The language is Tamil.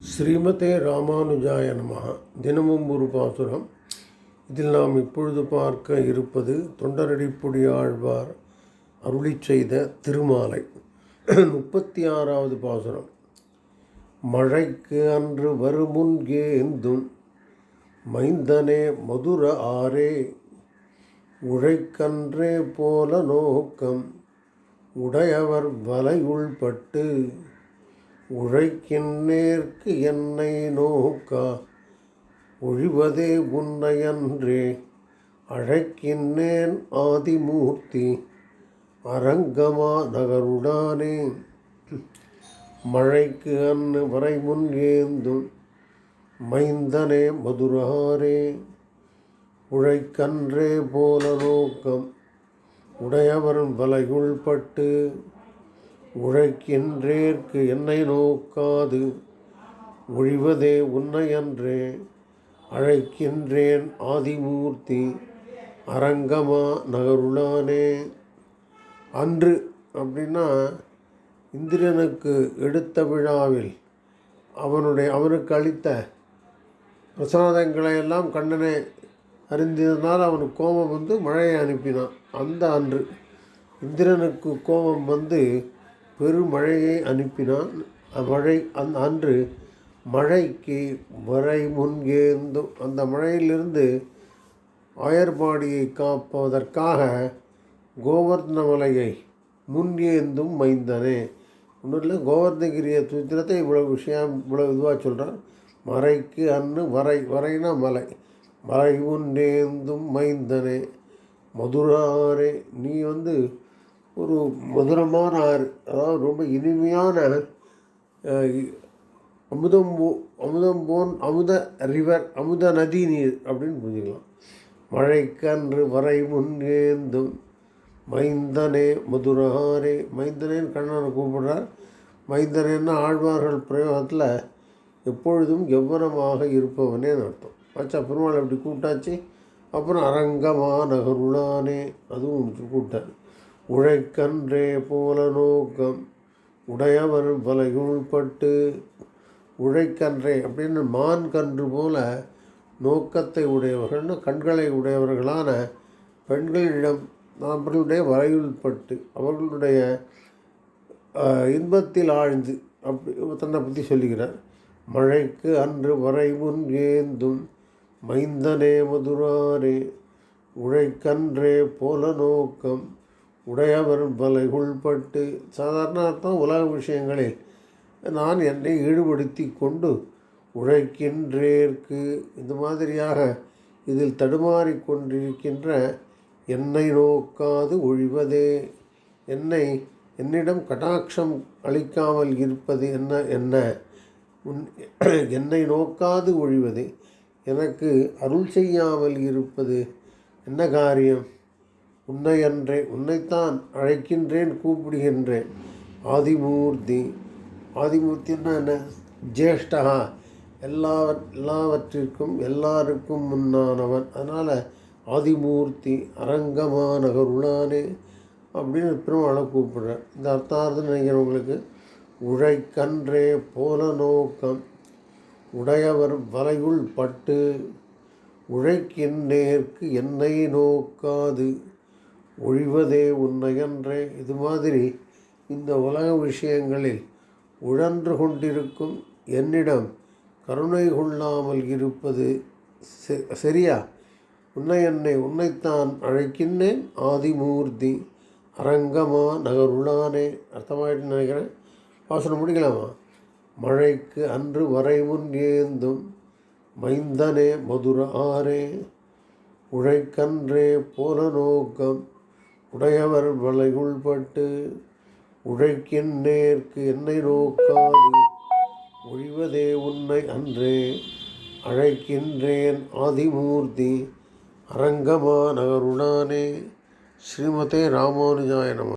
ஸ்ரீமதே ராமானுஜாய நமः தினமும் ஒரு பாசுரம். இதில் நாம் இப்பொழுது பார்க்க இருப்பது தொண்டரடிப்புடி ஆழ்வார் அருளி செய்த திருமாலை. முப்பத்தி ஆறாவது பாசுரம். மழைக்கு அன்று வருமுன்கேந்தும் மைந்தனே மதுர ஆரே. உழைக்கன்றே போல நோக்கம் உடையவர் வலையுள்பட்டு உழைக்கின்றேற்கு என்னை நோக்கா? ஒழிவதே உன்னையன்றே. அழைக்கின்றேன் ஆதிமூர்த்தி அரங்கமா நகருடானே மழைக்கு அன்னு வரை முன் ஏந்தும் மைந்தனே மதுராரே உழைக்கன்றே போல நோக்கம் உடையவரும் வலையுள்பட்டு உழைக்கின்றேற்கு என்னை நோக்காது. ஒழிவதே உன்னையன்றே. அழைக்கின்றேன் ஆதிமூர்த்தி அரங்கமா நகருளானே. அன்று அப்படின்னா இந்திரனுக்கு எடுத்த விழாவில் அவனுடைய அவனுக்கு அளித்த பிரசாதங்களை எல்லாம் கண்ணனை அறிந்ததனால் அவனுக்கு கோபம் வந்து மழையை அனுப்பினான். அந்த அன்று இந்திரனுக்கு கோபம் வந்து பெருமழையை அனுப்பினான். மழை அந்த அன்று மழைக்கு வரை முன்கேந்தும் அந்த மழையிலிருந்து ஆயர்பாடியை காப்பதற்காக கோவர்தன மலையை முன்கேந்தும் மைந்தனே ஒன்றும் இல்லை கோவர்தகிரிய சூத்திரத்தை இவ்வளோ விஷயம் இவ்வளோ இதுவாக சொல்கிறான் மறைக்கு அன்று வரை வரைனா மலை. மலை முன்னேந்தும் மைந்தனே மதுராரே நீ வந்து ஒரு மதுரமான ஆறு. அதாவது ரொம்ப இனிமையான அமுதம் போ அமுதம் போன் அமுத ரிவர் அமுத நதி நீர் அப்படின்னு புரிஞ்சுக்கலாம். மழைக்கன்று வரை முன்னேந்தும் மைந்தனே மதுரஹாரே. மைந்தனேன்னு கண்ணனை கூப்பிடுறார். மைந்தனேன்னு ஆழ்வார்கள் பிரயோகத்தில் எப்பொழுதும் எவ்வனமாக இருப்பவனே அர்த்தம். ஆச்சா பெருமாள் அப்படி கூப்பிட்டாச்சு. அப்புறம் அரங்கமா நகருளானே அதுவும் கூப்பிட்டார். உழைக்கன்றே போல நோக்கம். உடையவர் வலையுள் உள்பட்டு உழைக்கன்றே அப்படின்னு மான் கன்று போல நோக்கத்தை உடையவர்கள்னு கண்களை உடையவர்களான பெண்களிடம் அவர்களுடைய வரையுள்பட்டு அவர்களுடைய இன்பத்தில் ஆழ்ந்து அப்படி தன்னை பற்றி சொல்லுகிறார். மழைக்கு அன்று வரை முன் ஏந்தும் மைந்தனே மதுராரே உழைக்கன்றே போல நோக்கம். உடையவர் பலை உள்பட்டு சாதாரண அர்த்தம் உலக விஷயங்களில் நான் என்னை ஈடுபடுத்தி கொண்டு உழைக்கின்றேற்கு. இந்த மாதிரியாக இதில் தடுமாறிக்கொண்டிருக்கின்ற என்னை நோக்காது ஒழிவதே. என்னை என்னிடம் கடாட்சம் அளிக்காமல் இருப்பது என்ன என்ன? உன் என்னை நோக்காது ஒழிவதே. எனக்கு அருள் செய்யாமல் இருப்பது என்ன காரியம்? உன்னை அன்றே உன்னைத்தான் அழைக்கின்றேன் கூப்பிடுகின்றேன். ஆதிமூர்த்தி ஆதிமூர்த்தின்னா என்ன? ஜேஷ்டகா எல்லா எல்லாவற்றிற்கும் எல்லாருக்கும் முன்னானவன். அதனால் ஆதிமூர்த்தி அரங்கமா நகருளானே அப்படின்னு பெருமாளை கூப்பிடுறார். இந்த அர்த்தார்த்தம் நினைக்கிறவங்களுக்கு உழைக்கன்றே போல நோக்கம். உடையவர் வலையுள் பட்டு உழைக்கின்றேற்கு என்னை நோக்காது. ஒழிவதே உன்னையன்றே. இது மாதிரி இந்த உலக விஷயங்களில் உழன்று கொண்டிருக்கும் என்னிடம் கருணை கொள்ளாமல் இருப்பது சரியா? உன்னை என்னை உன்னைத்தான் அழைக்கின்றேன் ஆதிமூர்த்தி அரங்கமா நகருளானே. அர்த்தமாயிட்டு நினைக்கிறேன். வாசனம் முடிக்கலாமா? மழைக்கு அன்று வரை முன் ஏந்தும் மைந்தனே மதுர ஆரே. உழைக்கன்றே போல நோக்கம் உடையவர் வலைகுள் பட்டு நேர்க்கு என்னை நோக்காது. ஒழிவதே உன்னை அன்றே. அழைக்கின்றேன் ஆதிமூர்த்தி அரங்கமா நகருடானே ஸ்ரீமதே ராமானுஜாய நம